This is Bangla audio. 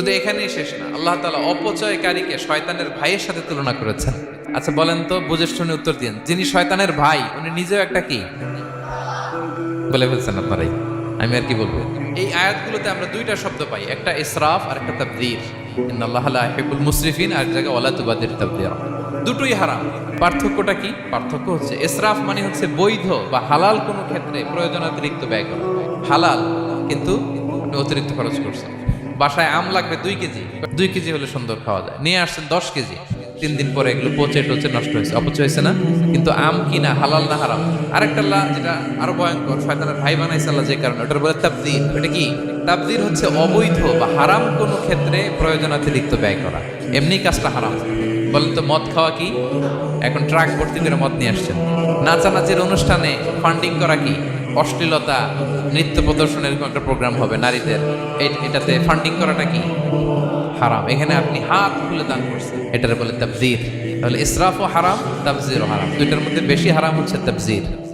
শুধু এখানেই শেষ না, আল্লাহ তালা অপচয়কারীকে শয়তানের ভাইয়ের সাথে তুলনা করেছেন। আচ্ছা বলেন তো বুঝে উত্তর দিন যিনি শয়তানের ভাই, উনি নিজেও একটা কি? বলে ফেলছেন আপনারাই। আমি আর কি বলব? এই আয়াতগুলোতে আমরা দুইটা শব্দ পাই, একটা ইসরাফ আর একটা তাবদীর। ইন্নাল্লাহ লা ইউহিব্বুল মুসরিফিন, আর জায়গায় ওয়ালা তুবাদির দুটোই হারাম। পার্থক্যটা কি? পার্থক্য হচ্ছে, ইসরাফ মানে হচ্ছে বৈধ বা হালাল কোনো ক্ষেত্রে প্রয়োজন অতিরিক্ত ব্যয় করা। হালাল, কিন্তু আপনি অতিরিক্ত খরচ করছেন। বাসায় আম লাগবে দুই কেজি। দুই কেজি হলে সুন্দর খাওয়া যায়। নিয়ে আসছেন দশ কেজি। তিন দিন পরে এগুলো পচে টচে নষ্ট হয়েছে। অপচয় হয়েছে না। কিন্তু আম কিনা হালাল না হারাম। আরেকটা যেটা আরও ভয়ঙ্কর, শয়তানের ভাই বানাইছে আল্লাহ যে কারণে, ওটার বলে তাবদির। এটা কি? তাবদির হচ্ছে অবৈধ বা হারাম কোনো ক্ষেত্রে প্রয়োজন অতিরিক্ত ব্যয় করা। এমনি কাজটা হারাম। বলেন তো, মদ খাওয়া কি? এখন ট্রাক ভর্তি করে মদ নিয়ে আসছেন। নাচানাচির অনুষ্ঠানে ফান্ডিং করা কি? অশ্লীলতা, নৃত্য প্রদর্শনের এরকম একটা প্রোগ্রাম হবে নারীদের। এটাতে ফান্ডিং করাটা কি? হারাম। এখানে আপনি হাত খুলে দান করছেন। এটার বলে তাবজির। তাহলে ইসরাফও হারাম, তাবজিরও হারাম। দুইটার মধ্যে বেশি হারাম হচ্ছে তাবজির।